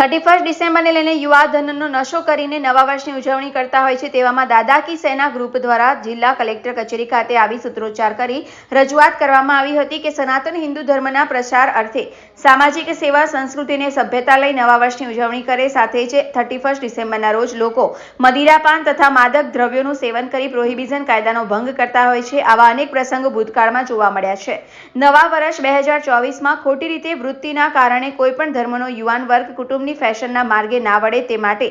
Thirty first ડિસેમ્બરને લઈને યુવાધનનો નશો કરીને નવા વર્ષની ઉજવણી કરતા હોય છે તેવામાં દાદા કી સેના ગ્રુપ દ્વારા જિલ્લા કલેક્ટર કચેરી ખાતે આવી સૂત્રોચ્ચાર કરી રજૂઆત કરવામાં આવી હતી કે સનાતન હિન્દુ ધર્મના પ્રસાર અર્થે સામાજિક સેવા સંસ્કૃતિને સભ્યતા લઈ નવા વર્ષની ઉજવણી કરે સાથે જ થર્ટી ફર્સ્ટ ડિસેમ્બરના રોજ લોકો મદિરાપાન તથા માદક દ્રવ્યોનું સેવન કરી પ્રોહિબિઝન કાયદાનો ભંગ કરતા હોય છે આવા અનેક પ્રસંગો ભૂતકાળમાં જોવા મળ્યા છે. નવા વર્ષ બે હજાર ચોવીસમાં ખોટી રીતે વૃત્તિના કારણે કોઈ પણ ધર્મનો યુવાન વર્ગ કુટુંબની ફેશનના માર્ગે ના વળે તે માટે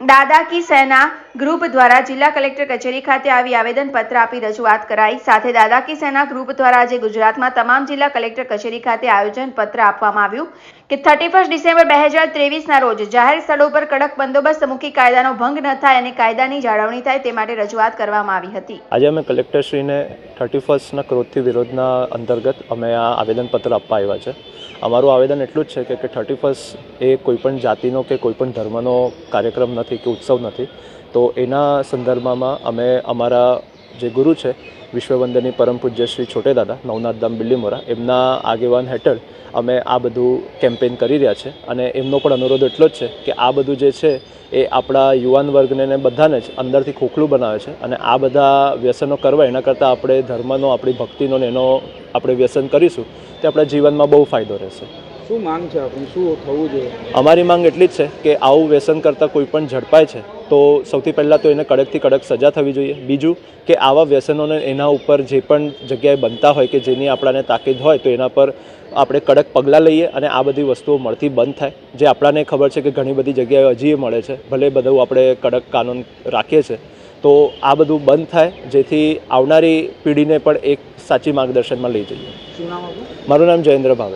દાદા કી સેના ગ્રુપ દ્વારા જિલ્લા કલેક્ટર કચેરી ખાતે આવી આવેદનપત્ર આપી રજૂઆત કરાઈ. સાથે દાદા કી સેના ગ્રુપ દ્વારા આજે ગુજરાતમાં તમામ જિલ્લા કલેક્ટર કચેરી ખાતે આયોજન પત્ર આપવામાં આવ્યું કે થર્ટી ફર્સ્ટ ડિસેમ્બર બે હજાર ત્રેવીસના રોજ જાહેર સ્થળો પર કડક બંદોબસ્ત મૂકી કાયદાનો ભંગ ન થાય અને કાયદાની જાળવણી થાય તે માટે રજૂઆત કરવામાં આવી હતી. આજે અમે કલેક્ટરશ્રીને થર્ટી ફર્સ્ટના ક્રોધથી વિરોધના અંતર્ગત અમે આ આવેદનપત્ર આપવા આવ્યા છે. અમારું આવેદન એટલું જ છે કે થર્ટી ફર્સ્ટ એ કોઈપણ જાતિનો કે કોઈપણ ધર્મનો કાર્યક્રમ નથી કે ઉત્સવ નથી, તો એના સંદર્ભમાં અમે અમારા જે ગુરુ છે, વિશ્વવંદની પરમ પૂજ્ય શ્રી છોટે દાદા નવનાથધામ બિલ્લીમોરા એમના આગેવાન હેઠળ અમે આ બધું કેમ્પેન કરી રહ્યા છે. અને એમનો પણ અનુરોધ એટલો જ છે કે આ બધું જે છે, એ આપણા યુવાન વર્ગને ને બધાને જ અંદરથી ખોખલું બનાવે છે. અને આ બધા વ્યસનો કરવા, એના કરતાં આપણે ધર્મનો, આપણી ભક્તિનો ને એનો આપણે વ્યસન કરીશું, તે આપણા જીવનમાં બહુ ફાયદો રહેશે. શું માંગ છે આપણી શું થવું જોઈએ? અમારી માંગ એટલી જ છે કે આવું વ્યસન કરતાં કોઈ પણ ઝડપાય છે. તો સૌથી પહેલાં તો એને કડકથી કડક સજા થવી જોઈએ. બીજું કે આવા વ્યસનોને એના ઉપર જે પણ જગ્યાએ બનતા હોય કે જેની આપણાને તાકીદ હોય તો એના પર આપણે કડક પગલાં લઈએ અને આ બધી વસ્તુઓ મળતી બંધ થાય. જે આપણાને ખબર છે કે ઘણી બધી જગ્યાએ હજી મળે છે. ભલે બધું આપણે કડક કાનૂન રાખીએ છીએ તો આ બધું બંધ થાય. જેથી આવનારી પેઢીને પણ એક સાચી માર્ગદર્શનમાં લઈ જઈએ. મારું નામ જયેન્દ્ર ભાવે.